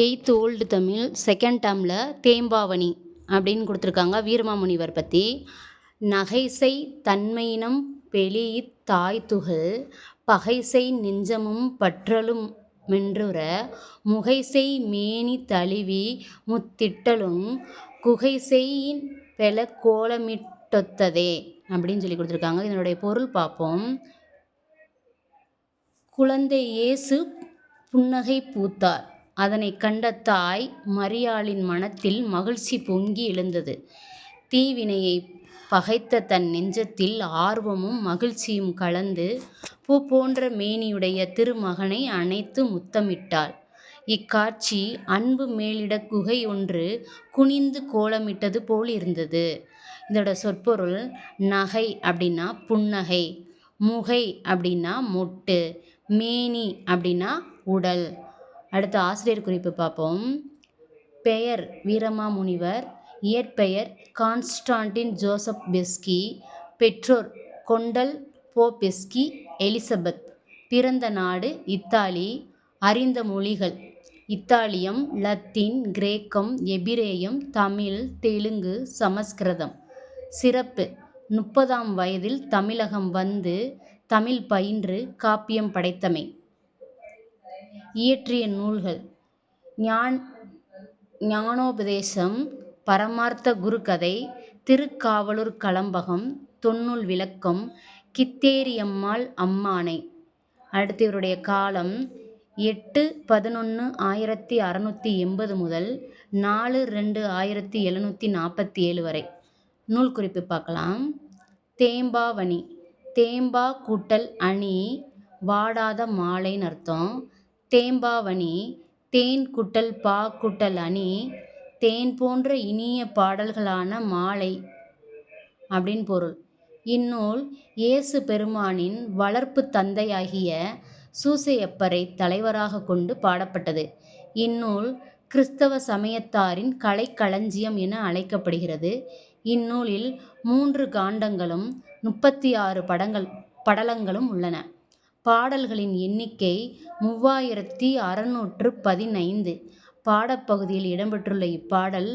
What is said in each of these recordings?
Eighth old Tamil second டேர்மில் தேம்பாவணி அப்படின்னு கொடுத்துருக்காங்க வீரமாமுனிவர் பற்றி நகைசை தன்மையினம் பெலியித் தாய்த்துகள் பகைசை நெஞ்சமும் பற்றலும் மென்றுற முகைசெய் மேனி தழுவி முத்திட்டலும் குகைசெயின் பெல கோலமிட்டொத்ததே அப்படின்னு சொல்லி கொடுத்துருக்காங்க. இதனுடைய பொருள் பார்ப்போம். குழந்தை இயேசு புன்னகை பூத்தார். அதனை கண்ட தாய் மரியாளின் மனத்தில் மகிழ்ச்சி பொங்கி எழுந்தது. தீவினையை பகைத்த தன் நெஞ்சத்தில் ஆர்வமும் மகிழ்ச்சியும் கலந்து பூ போன்ற மேனியுடைய திருமகனை அணைத்து முத்தமிட்டாள். இக்காட்சி அன்பு மேலிட குகை ஒன்று குனிந்து கோலமிட்டது போல் இருந்தது. இதோட சொற்பொருள் நகை அப்படின்னா புன்னகை முகை அப்படின்னா மொட்டு மேனி அப்படின்னா உடல். அடுத்த ஆசிரியர் குறிப்பு பார்ப்போம். பெயர் வீரமாமுனிவர். இயற்பெயர் கான்ஸ்டான்டின் ஜோசப் பெஸ்கி. பெற்றோர் கொண்டல் போபெஸ்கி எலிசபெத். பிறந்த நாடு இத்தாலி. அறிந்த மொழிகள் இத்தாலியம் லத்தீன் கிரேக்கம் எபிரேயம் தமிழ் தெலுங்கு சமஸ்கிருதம். சிறப்பு முப்பதாம் வயதில் தமிழகம் வந்து தமிழ் பயின்று காப்பியம் படைத்தமை. இயற்றிய நூல்கள். ஞான் ஞானோபதேசம் பரமார்த்த குருகதை திருக்காவலூர் கலம்பகம் தொன்னூல் விளக்கம் கித்தேரியம்மாள் அம்மானை. அடுத்து இவருடைய காலம் எட்டு பதினொன்று ஆயிரத்தி அறநூற்றி எண்பது முதல் நாலு ரெண்டு ஆயிரத்தி எழுநூற்றி நாற்பத்தி ஏழு வரை. நூல் குறிப்பு பார்க்கலாம். தேம்பாவணி. தேம்பா கூட்டல் அணி. வாடாத மாலைன்னு அர்த்தம். தேம்பாவணி தேன் குட்டல் பா குட்டல் அணி தேன் போன்ற இனிய பாடல்களான மாலை அப்படின்னு பொருள். இந்நூல் இயேசு பெருமானின் வளர்ப்பு தந்தையாகிய சூசையப்பரை தலைவராக கொண்டு பாடப்பட்டது. இந்நூல் கிறிஸ்தவ சமயத்தாரின் கலைக்களஞ்சியம் என அழைக்கப்படுகிறது. இந்நூலில் மூன்று காண்டங்களும் முப்பத்தி ஆறு படங்கள் படலங்களும் உள்ளன. பாடல்களின் எண்ணிக்கை மூவாயிரத்தி அறநூற்று பதினைந்து. பாடப்பகுதியில் இடம்பெற்றுள்ள இப்பாடல்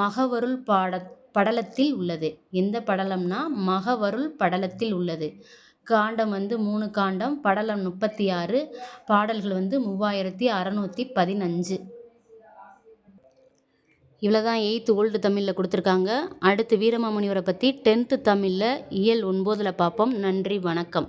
மகவருள் பாட படலத்தில் உள்ளது. எந்த படலம்னா மகவருள் படலத்தில் உள்ளது. காண்டம் வந்து மூணு காண்டம் படலம் முப்பத்தி ஆறு பாடல்கள் வந்து மூவாயிரத்தி அறநூற்றி பதினஞ்சு. இவ்வளோ தான் எயித்து ஓல்டு தமிழில் கொடுத்துருக்காங்க. அடுத்து வீரமாமுனிவரை பற்றி டென்த்து தமிழில் இயல் ஒன்பதில் பார்ப்போம். நன்றி வணக்கம்.